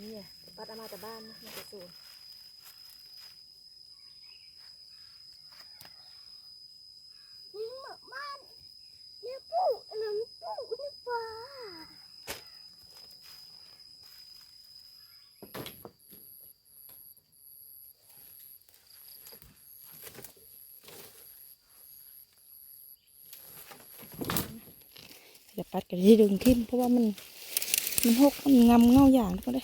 นี่ไงปัดเอามาจากบ้านนะมาจากสวนนี่หมาบ้านนี่ปู่น้ำปู่นี่ป้าอย่าปัดกันที่ดึงทิ่มเพราะว่ามัน มันหกมันงำเงาอย่างก็ได้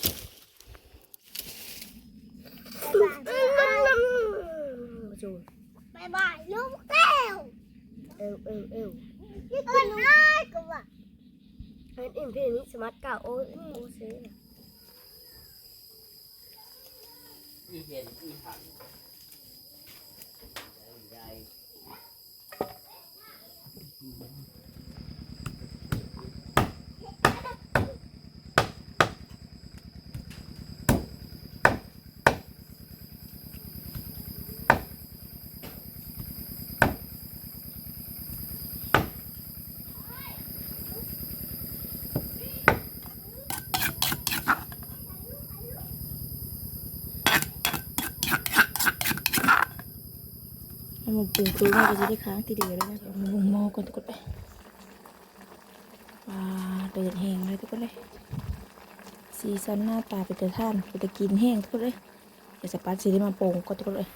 มาจูบายบายลูกแก้วเอวเอวเอวนี่กินง่ายกว่าเอ็นเอ็มเพลงนี้สมัติเก่าโอ้ยโอ้เซ่อีเห็นอีหัน เอามปรุงคือว่าจะได้ค้างทีเดียวเลยนะเอามาลงมอก่อนทุกคนไปว้าเดินแห้งเลยทุกคนเลยสีสันหน้าตาเป็นตะท่านเป็นตะกินแห้งทุกคนเลยเดี๋ยวสปัดสีได้มาโป่งก่อนทุกคนเลย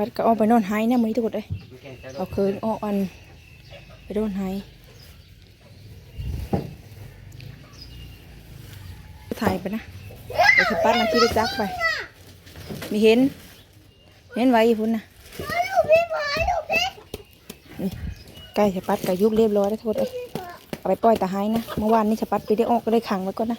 ว่าลำดูปัดก็เอาไปนอนไห้นะมือนี้ทุกคนเลยไม่แข่งจะเอาคืนเอาอันไปโดนไห้ถ่ายไปนะเดี๋ยวสิปัดมาที่ได้จักไปมีเห็น เห็นไว้อยู่พุ่นนะลูกพี่มาลูกพี่นี่ใกล้สปัดกับยุบเรียบร้อยแล้วทุกคนเลยเอาไปปล่อยตาไห้นะเมื่อวานนี้สปัดไปได้ออกก็ได้ขังไว้ก่อนนะ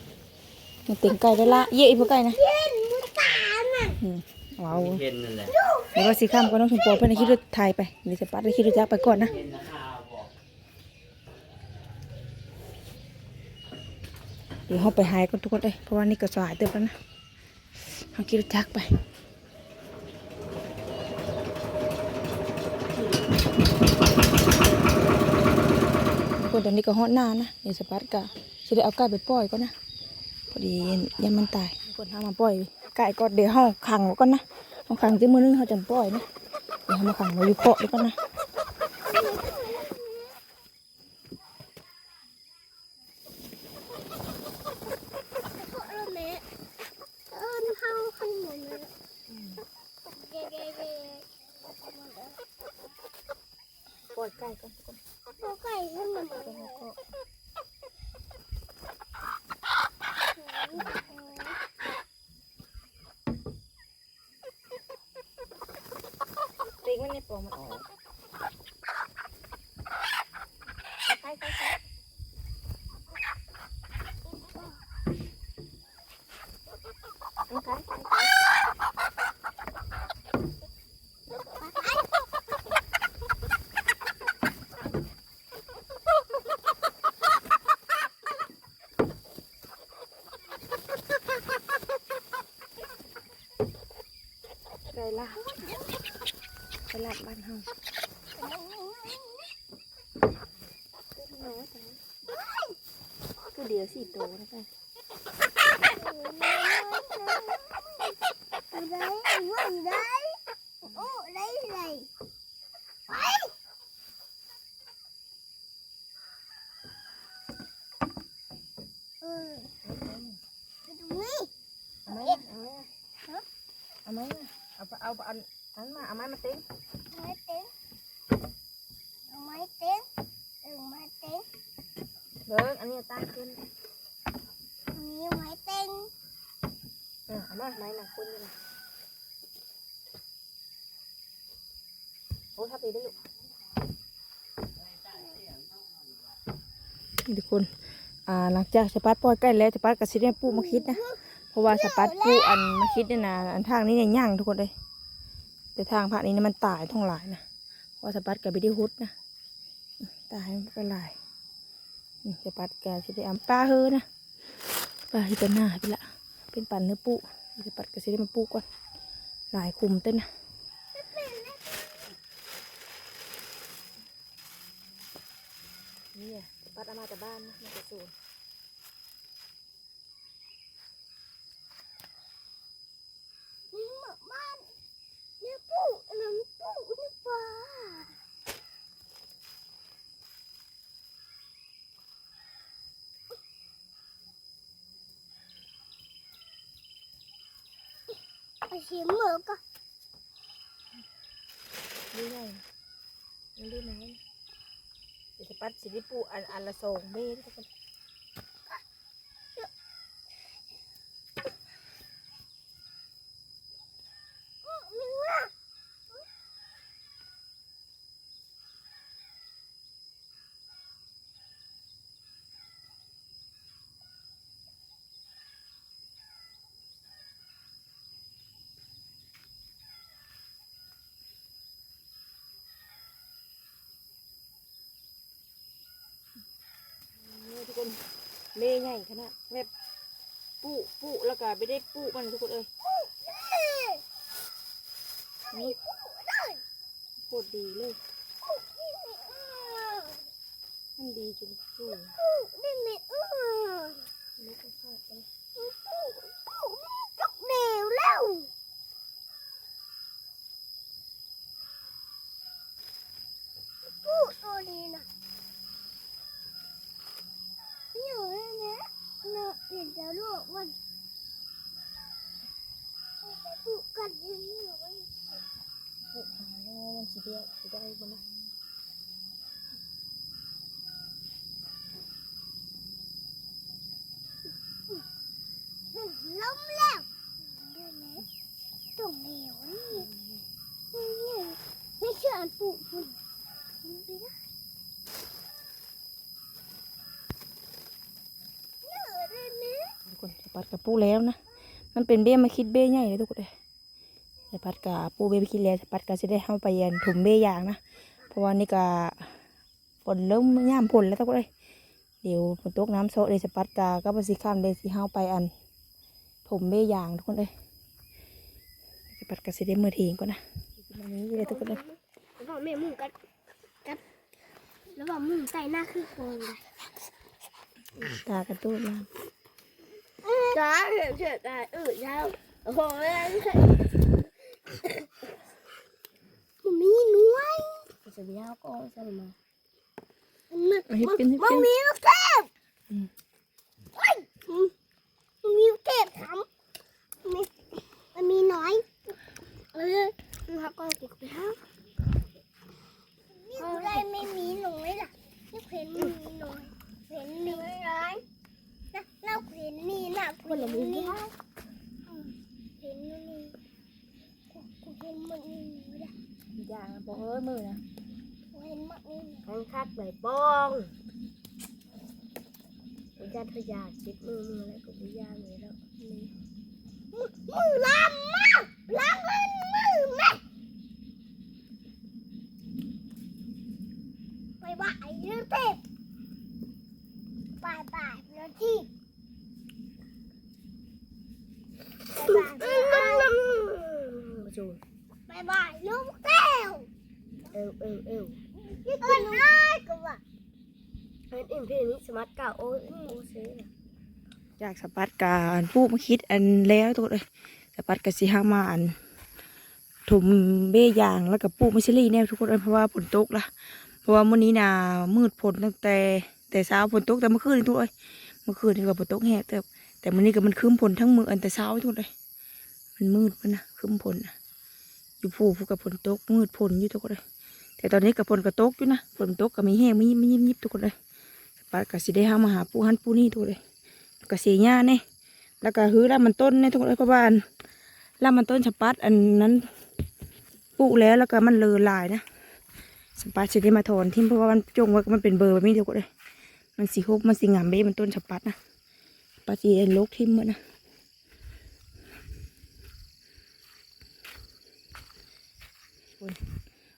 มันเต็งไก่ได้ละเย่อีพวกไก่นะเย็นมุตาน่ะอืม ว้าวเห็นนั่นแหละเดี๋ยวว่าสีข้ามก็น้องชมพูเพื่อนในคิดว่าถ่ายไปเดี๋ยวสปัดได้คิดว่าจักไปก่อนนะเห็นนะฮาวบอกเดี๋ยวเราไปหายกันทุกคนเลยเพราะว่านี่ก็สายเติบแล้วนะเขาคิดว่าจักไปทุกคนตอนนี้ก็ฮอตหน้านะเดี๋ยวสปัดก็จะได้เอาไก่ไปปล่อยก่อนนะพอดียามมันตายทุก คนทำมาปล่อยไก่ก็เดี๋ยวห้องขังไว้ก่อนนะห้องขังที่มือนึงเขาจะปล่อยนะเดี๋ยวมาขังไว้อยู่เกาะดีก่อนนะ เออแม่เออเฮาขันหมดเลยเย้เย้เย้ ปล่อยไก่ก่อนทุกคน เอาไก่ขึ้นมาหมดเลย ตีมันในปล่องมันออกไปไปไปเอาไก่ไก่ไก่ไก่ลาบไก่ลาบบ้านเฮา คือเดียวสี่โตนะไก่ได้ได้โอ้ได้เลยไปเออไปตรงนี้เอาไหมเอาไหมเอาไหมเอาเอาอันนั้นมาเอาไม้มาติ้งไม้เต็งเอาไม้เต็งเอาไม้เต็ง เบิ้งอันนี้ตั้งขึ้นอันนี้ไม้เต็งเออเอามาไม้หนักคุณนี่นะโอ้ถ้าปีได้ลูกนี่ทุกคนอ่าหลังจากสปัดปล่อยใกล้แล้วสปัดกับซิเดนปูมาคิดนะเพราะว่าสปัดปูอันมาคิดเนี่ยนะอันทางนี้เนี่ยย่างทุกคนเลยแต่ทางผ่านนี้นะมันตายท้องหลายนะเพราะว่าสปัดกับไปได้ฮุดนะตายมันก็หลาย นี่สปัดแกับสิได้อำปลาเฮอนะปลาที่เป็นหน้าไปละเป็นปั่นเนื้อปูจะปัดกระสิได้มาปูก่อนหลายคุมเต้นนะนี่อะปัดเอามาจากบ้านนะมาจากสวนหมาบ้านนี่ปูน้ำปูนี่ปลาเอา ชิมมือก็นี่ไงมันดูไหนเดี๋ยวสปัดสิได้ปูอันอันละสองเบ้ทุกคน นี่ว่า นี่ทุกคน เล่ใหญ่ขนาดแบบปูปูแล้วก็ไม่ได้ปูมันทุกคนเอ้ยนี่โคตรดีเลยมันดีจนสูง นี่ไม่เออ ลูกก็ขาดไป ปูปูมันจกเดียวแล้วปูตัวนี้นะอยู่ในนี้เราเห็นแต่ลูกมันไปปลูกกันที่นี่ไว้ ปลูกหาแล้วมันสิเดียวสิได้บ่นะ ล้มแล้วได้ไหมตรงเหนียวนี่นี่ไม่เชื่ออันปลูกมันมันไปได้เนื้อได้ไหม ทุกคนส ปัดกับปูแล้วนะ มันเป็นเบ้มาคิดเบ้ใหญ่เลยทุกคนเลยสปัดกับปูเบ้ไปคิดแล้วสปัดก็จะได้เข้าไปยันถุมเบ้ยางนะ เพราะว่านี่ก็ฝนเริ่มย่ามฝนแล้วทุกคนเลยเดี๋ยวฝนตกน้ำโซะเลยสปัดกาก็ไปสิข้ามเลยสิเข้าไปอันถุมเบ้ยางทุกคนเลยสปัดก็สิได้มือทีงก่อนนะแบบนี้เลยทุกคนเลยแล้วบอกแม่มึงกัดกัดแล้วบอกมึงใส่หน้าคือโกงเลยตากระตุ้นน้ จ้าเห็นเฉยได้เออเช้าโอ้โหมันมีหน่วยจะไปยาวก็ใช่ไหมาให้เป็นให้เป็นมันมีลูกเทพอืมเฮ้ยมันมีลูกเทพทำมันมันมีน้อยเออแล้วก็เก็บไปครับอะไรไม่มีหน่อยล่ะนี่เห็นมีน่อยเห็นมีน้อย นะเราเห็นมีนะคนละมีนี่เห็นนี่กูเห็นมันนี่นะยางบอกเอ้ยมือนะเห็นมันนี่ทั้งคักใบปองอุจัดพยาชิดมือมือแล้วก็บุย่างเลยแล้วนี่มือมือลามมากลามมือมือแม่ไปบ่ายเรื่องเทพบายบายเรื่องที่บายบาย มา จูบายบายลูกแก้วเอวเอวเอวนี่กินง่ายกว่าอ็นเอ็มพี่นี้สมัตก่าโอ้ยโอ้เซ่จากสปัดกาอันผู้มาคิดอันแล้วทุกคนเลยสปัดกาสิห้ามาอันถุมเบ้ยางแล้วกับปูมิชลี่เนี่ยทุกคนเลยเพราะว่าฝนตกละเพราะว่ามื้อนี้นามืดฝนตั้งแต่แต่เช้าฝนตกแต่เมื่อคืนนี่ทุกคนเลยเมื่อคืนนี่ก็ฝนตกแห้งแต่แต่มื้อนี้ก็มันครึ้มฝนทั้งมืออันแต่เช้าทุกคนเลย มันมืดมันนะครึ้มฝนนะอยู่ผู้ผู้กับฝนตกมืดฝนอยู่ทุกคนเลย แต่ตอนนี้กับฝนก็ตกอยู่นะฝนตกก็มีแห้งมียิบมียิบยิบทุกคนเลยปัดกาสิได้ห้ามาหาปูหันปูนี่ทุกคนเลยก็เสียหญ้าเนี่ยแล้วก็ฮื้อลำมันต้นเนี่ยทุกคนเพราะว่าอันลำมันต้นสปัดอันนั้นปลูกแล้วแล้วก็มันเลอลายนะสปัดจะได้มาถอนทิ้งเพราะว่ามันจงไว้มันเป็นเบอร์แบบนี้ทุกคนเลยมันสีฮุบมันสีงามเบ้มันต้นสปัดนะสปัดจีลกทิ้งหมดนะ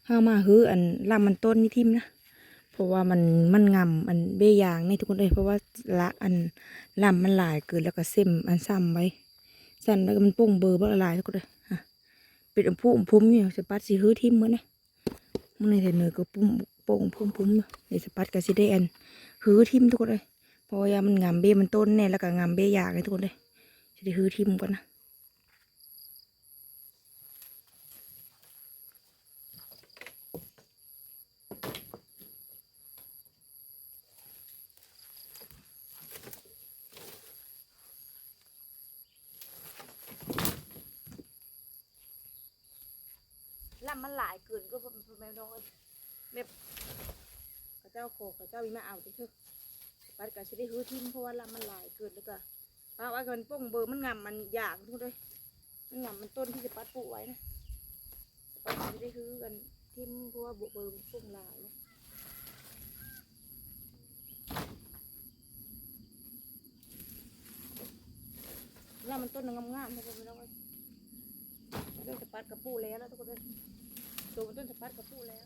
ห้ามาฮืออันลำมันต้นนี่ทิมนะเพราะว่ามันมันงำอันเบยางนี่ทุกคนเลยเพราะว่าละอันลำมันหลายเกินแล้วก็เส้มอันซ้ำไว้สั่นแล้วก็มันโป่งเบอร์บ่ละลายทุกคนเลยฮะเป็นอันพุ่มพุ่มอยู่สปัดสีฮือทิมเหมือนนะมื้อในเทนเนอก็ปุ่มโป่งพุ่มพุ่มในสปัดก็สิได้อันฮือทิมทุกคนเลยเพราะว่ามันงำเบยมันต้นแน่แล้วก็งำเบยางเลยทุกคนเลยสิได้ฮือทิมก่อนนะ มันหลายเกินก็แม่น้อยแบบข้าเจ้าโคข้าเจ้ามีมาเอาจังเถอะปัดก็สิได้ฮื้อทิ้งเพราะว่าลำมันหลายเกินแล้วก็ป้าว่ากันป้องเบอร์มันงำมันยากทุกเลยมันงำมันต้นที่จะปัดปลูกไว้นะปัดก็สิได้ฮื้อกันทิ้งเพราะว่าบุเบอร์มันป้องหลายนะลำมันต้นงามๆนะพ่อแม่น้อยต้นสะปัดกระปูแล้วแล้วทุกคนเลย ตัวมันต้นสะปัดกระปูแล้ว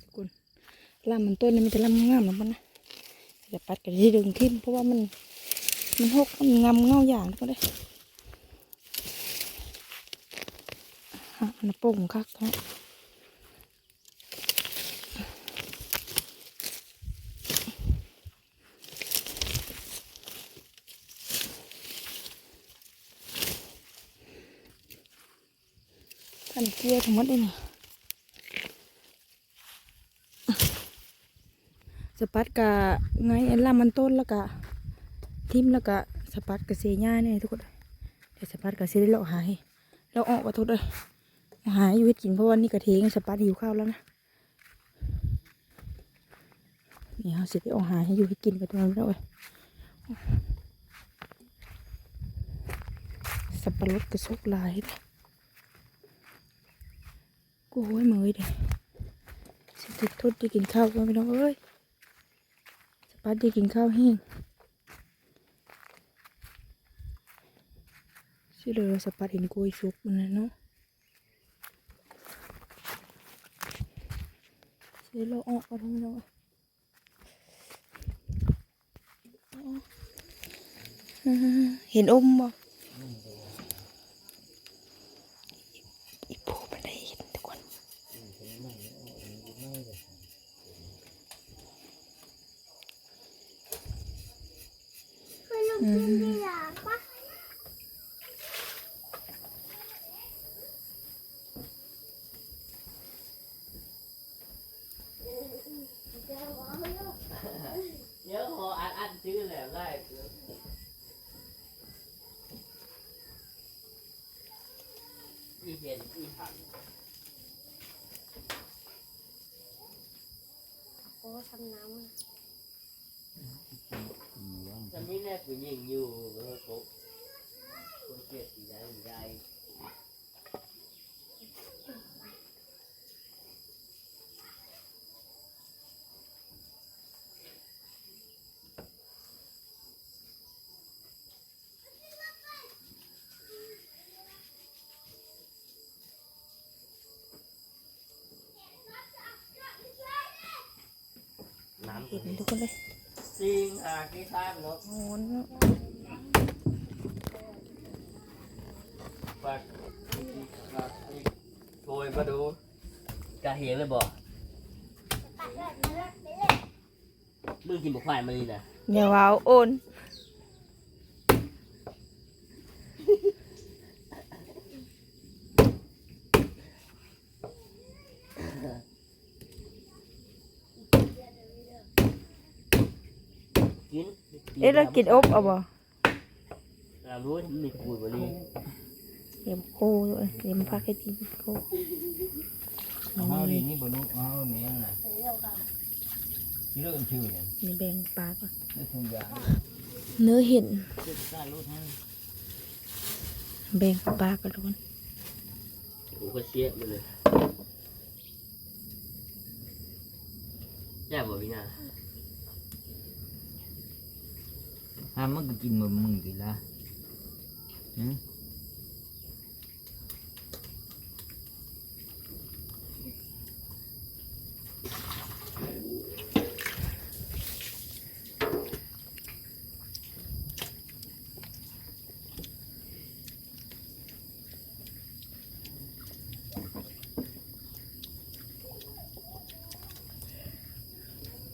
ทุกคนลำมันต้นนี่มันจะลำงามหรือเปล่านะสะปัดก็จะดึงทิ่มเพราะว่ามันมันหกมันงามเงาอย่างกคนเลยฮะมันโป่งคักฮะ ทำเกียวทั้งหมดเลยนี่สปัดกะไงอันลามันต้นแล้วกะทิมแล้วกะสปัดกะเสียหญ้าเนี่ยทุกคนเดี๋ยวสปัดกะเสียได้เลาะหายเราออกกระทุดเลยหายอยู่ให้กินเพราะว่านี่กะเทงสปัดหิวข้าวแล้วนะนี่เขาสิได้เอาหายให้อยู่ให้กินกันตัวนี้แล้วเว้ยสับปะรดกระสุกลายเลย อ้ยมือเด้สิติดทุดด้กินข้าวไม่ต้องเอ้ยสปัดได้กินข้าวแห้งสิเลยว่าสปัดเห็นกล้วยสุกมันนะเนาะสิเราออกก็ทำไม่ต้องเห็นอมบ่อีโพมันได้เห็นทุกคน ให้ลูกกินดีหรอปะ เดี๋ยวขออัดอัดชื่ อีเห็นอีหักโอ้ทำน้ำอะจะมีแน่ผู้หญิงอยู่เออโกะคนเกลียดสีได้ไม่ได้ น้ำ เห็นทุกคนเลย ซิง หากี่ทางเนาะโอ้โหฝากโทรมาดูกะเห็นเลยบอกปัดเลยปัดเลยไปเลยมึงกินบุกควายมานี่นะ เดี๋ยวเอาโอนกิน เอ๊ะเรากินอบเอาบ่เรารู้ว่ามีปุ๋ยบริเดี๋ยวโคด้วยเดี๋ยวมันพักให้ทีโคเอาเฮาดีนี่บ่นุเอาเฮาแม่งน่ะที่เรื่องชื่อเนี่ยนี่แบ่งปลาก่อนได้ทุกอย่างเนื้อเห็นคือสร้างรถให้แบ่งปลากันทุกคนกูก็เชี่ยมันเลยแย่บ่พี่นา ห้ามมันก็กินมามึงกินละหืม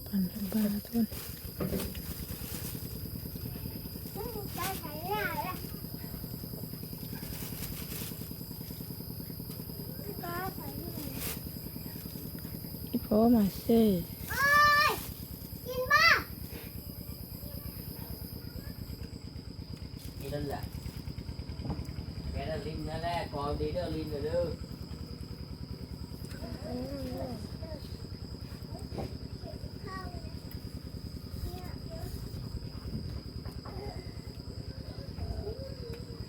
ปั่นเป็นบ้าทุน ได้ใช้ได้ละก็ใส่นี่ อีพ่อมาเซ่โอ้ยกินบ้านี่นั่นแหละแกน่ะลิ้นนั่นแหละกองดีเด้อลิ้นเด้อเด้อ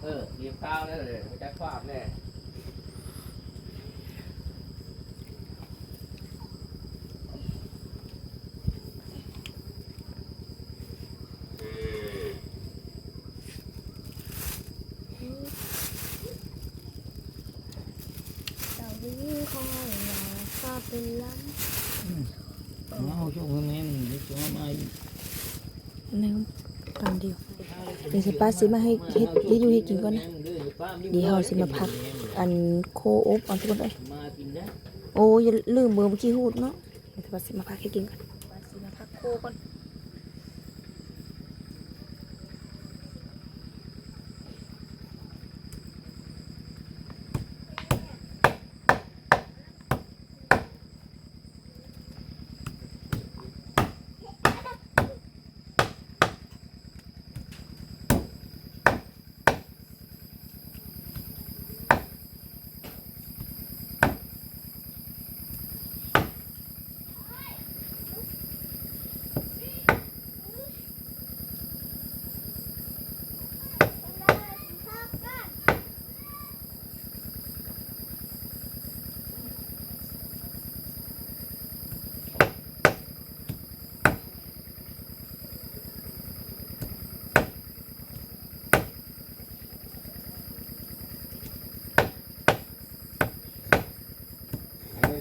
เออเรียบข้าวแล้วเลยจะคว้าแน่ เต่าวิ่งคอยมาก็เป็นล้ เอาช่วงนี้มันจะช่วงมาอีก นึงปั่นเดียวเดี๋ยว สิป้าสิมาให้เฮ็ดเฮ็ดอยู่ให้กินก่อนนะเดี๋ยวเราสิมาพักอันโคอบอันทุกคนเอ้ยโอ้ยาลืมเบอร์เมื่อกี้หูดเนาะเดี๋ยวป้าสิมาพักให้กินก่อนป้าสิมาพักโคก่อน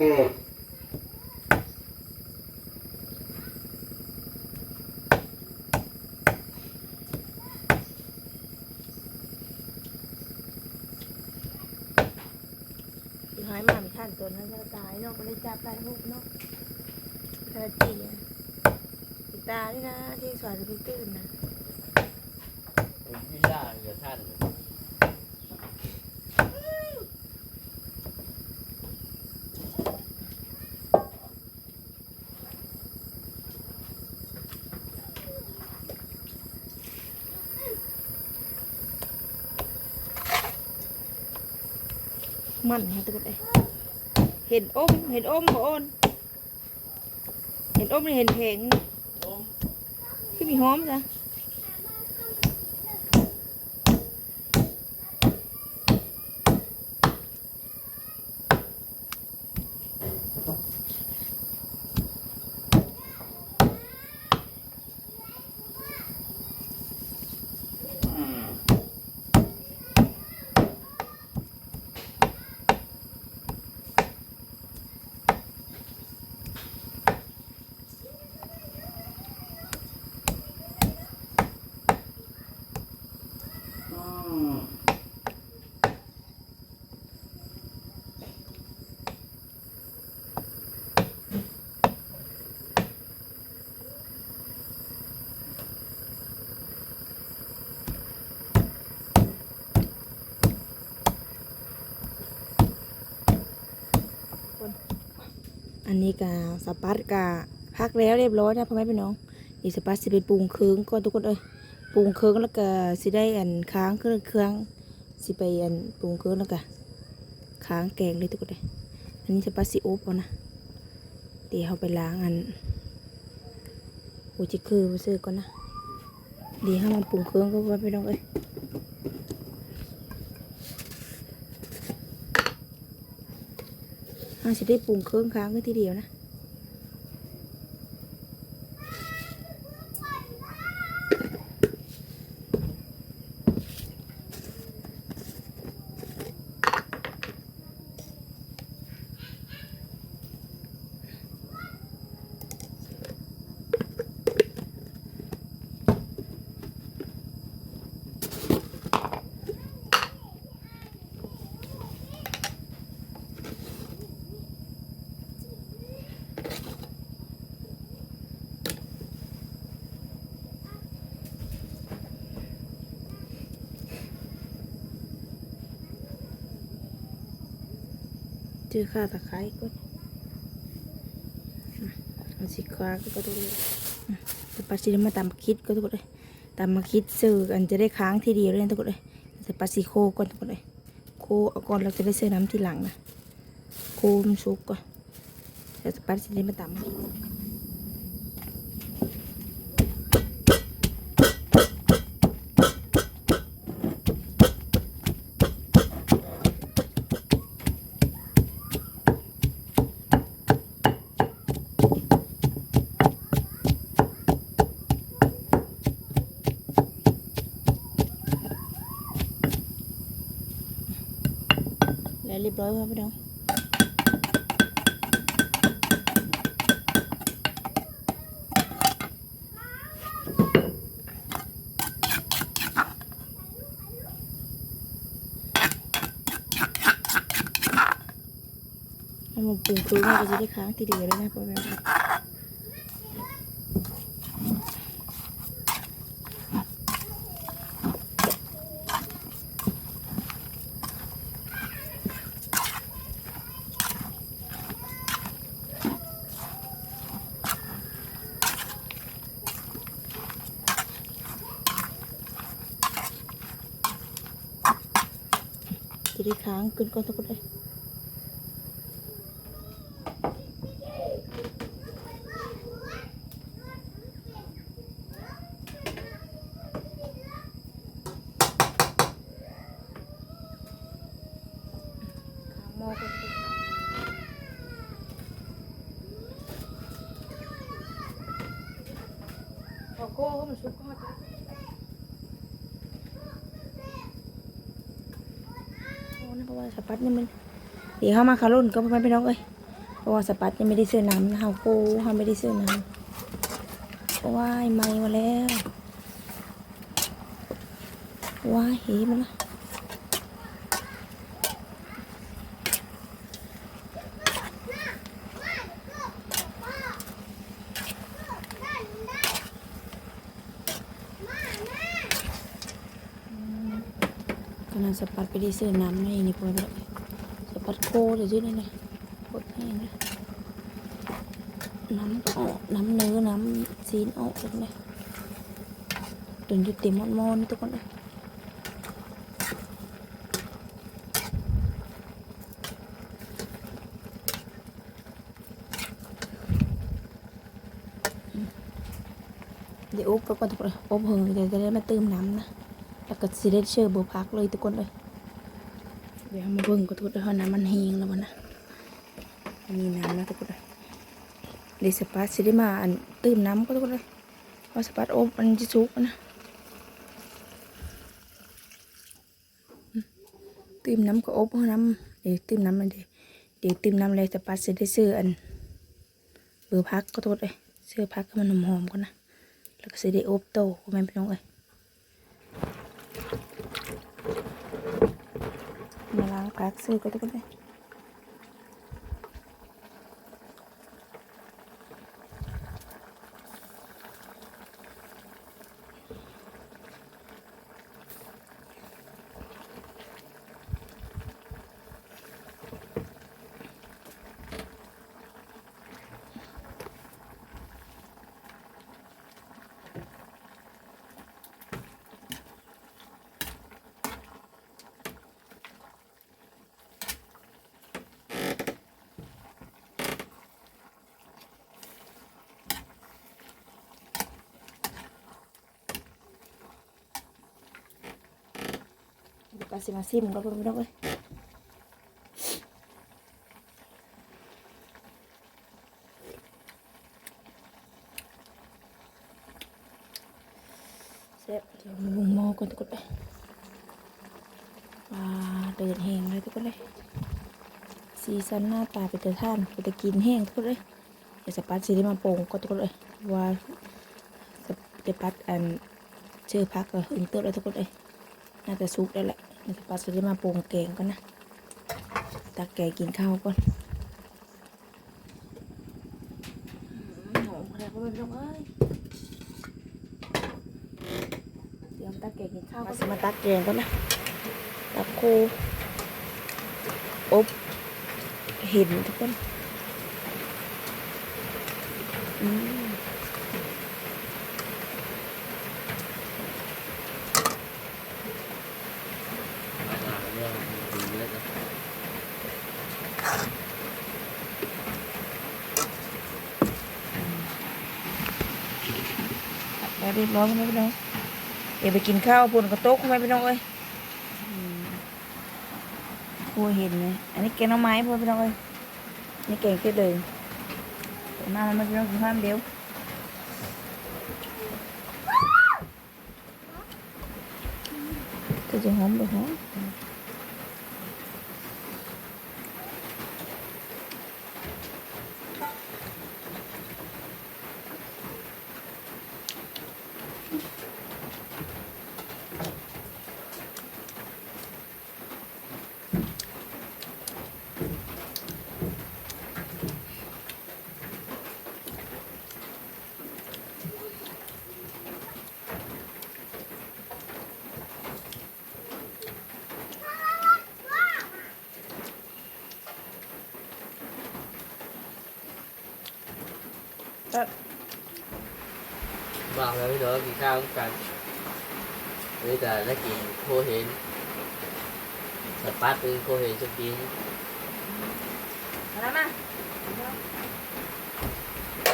อืมหายมาไม่ทันตัวนั้นก็ตายนาะก็เลยจับได้พวกเนาะทาจีอะติตาด้วยนะที่สวนไปตื่นนะ วิลล่าเดี๋ยวท่าน มันนะตัวเอ้ยเห็นอมเห็นอมบ่โอนเห็นอมนี่เห็นเพลงคือมีหอมจ้ะอั นนี้กาสปัดกาพักแล้วเรียบร้อยนะพ่อแม่พี่น้องอีสปัดสิไปปรุงเครื่องก่อนทุกคนเอ้ยปรุงเครื่องแล้วก็สิได้อันค้างเครื่องเครื่องสิไปอันปรุงเครื่องแล้วก็ค้างแกงเลยทุกคนเอ้ยอันนี้สปัดสิอบเอานะเดี๋ยวเอาไปล้างอันโอจิคือไปซื้อก่อนนะเดี๋ยวให้มันปรุงเครื่องก็ว่าพี่น้องเอ้ย อาจะได้ปรุงเครื่องค้างไว้ทีเดียวนะ จือข้าตะไคร้ก็เอาสีควาก็ตัวเลยสปัดสีมาตามมาคิดก็ทุกคนเลยตามมาคิดซื้อกันจะได้ค้างที่เดียวเลยนะทุกคนเลยสปัดสีโคก่อนทุกคนเลยโคเอาก่อนเราจะได้ซื้อน้ำทีหลังนะโคมันสุกก่อนแต่สปัดสีมาตามมาคิด แล้วเรียบร้อยครับพี่น้องให้มันปรุงคือว่าจะได้ค้างทีเดียวเลยนะพ่อแม่ ได้ค้างขึ้นก็ทุกคนเลยค้างหม้อก็ทุกคนพอโก้ก็มันชุบก็จะ โอ้นะเพราะว่าส ปัดยังมันเดี๋ยวเข้ามาคารุ่นก็ไม่ไปน้องเอ้ยเพราะว่าสปัดยังไม่ได้ซื้อน้ำนะเฮาโก้เฮาไม่ได้ซื้อน้ำเพราะว่าไอ้ไม่มาแล้วว้ายเห็มันละ ขนาดสปัดไปได้ซื้อน้ำให้นี่พอแล้วสปัดโคเลยชื่อนี่นะโคตรแห้งเลยน้ำออกน้ำเนื้อน้ำซีนออกทุกคนเลยจนอยู่เต็มมอนๆทุกคนเลยเดี๋ยวอบไปก่อนทุกคนเลยอบเหิงเดี๋ยวจะได้มาเติมน้ำนะ แล้วก็สิได้เชื่อบัพักเลยทุกคนเลยเดี๋ยวมาเบิ่งก็ทุกคนเลยน้ำมันแห้งแล้วมันนะมีน้ำนะทุกคนเลยเดี๋ยวสปาร์ตสิได้มาอันตื่มน้ำก็ทุกคนเลยว่าสปาร์ตอบมันจะสุกนะตื่มน้ำก็อบน้ำเดี๋ยวตื่มน้ำมันเดี๋ยวเดี๋ยวตื่มน้ำเลยสปาร์ตสิได้ซื้ออันเบอร์พักก็ทุกคนเลยซื้อพักให้มันหอมๆก่อนะแล้วก็สิได้อบโตก็แม่นพี่น้องเอ้ย มาล้ ก็สิมาซิมก็เพิ่งไม่ต้องเลยเสร็จเดี๋ยวมาบุงหม้อก่อนทุกคนเลยว้าเดินแห้งเลยทุกคนเลยสีสันหน้าตาเป็นตะท่านเป็นตะกินแห้งทุกคนเลยเดี๋ยวสปัดสีได้มาโป่งก็ทุกคนเลยว่าสเดี๋ยวปัดอันเชื่อพักก็อึ้งเติบเลยทุกคนเลยน่าจะซุกได้แหละ เดี๋ยวสปัดจะมาปรุงแกงก่อนนะตักแกงกินข้าวก่อนอืมหอมอะไรก็ไม่รู้เอ้ยเตรียมตักแกงกินข้าวก็จะมาตักแกงก่อนนะตักคูอบแหเห็นทุกคนอืม มาหาเรื่องดีแล้วนะ แล้ว เรียบร้อยไหมพี่น้องเดี๋ยวไปกินข้าวพูนกระโต๊ะเข้าไปพี่น้องเอ้ยอืมครัวเห็นเลยอันนี้แกงน้ำไม้พ่อพี่น้องเอ้ยนี่แกงขึ้นเลยมามามาพี่น้องกินข้าวเดียวจะหอมบ่หอม บ อกแล้วพี่น้องกินข้าวกันนี่แต่ได้กินโคเห็นสปาร์ตเป็นโคเห็นจะกิน มาแล้วมา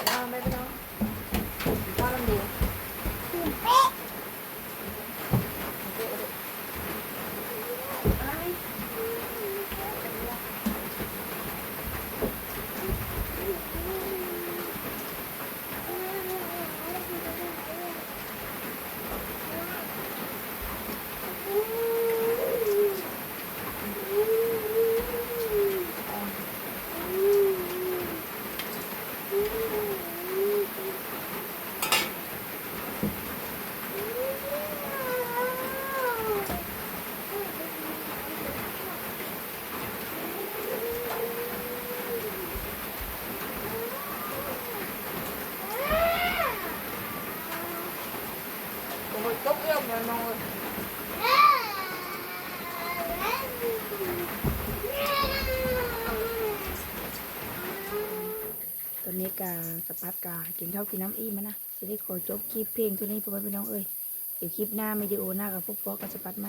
เอาไปพี่น้องกินข้าวน้ำเดียวโอ้ยตกเยี่ยมเลยน้องเอ้ยตอนนี้กา สปาร์ตกากินข้าวกินน้ำอิ่มแล้วนะจะได้ขอจบคลิปเพลงตัวนี้พ่อแม่พี่น้องเอ้ยเดี๋ยวคลิปหน้าไม่ดีโอหน้ากับพวกฟอกกับสปาร์ตไหม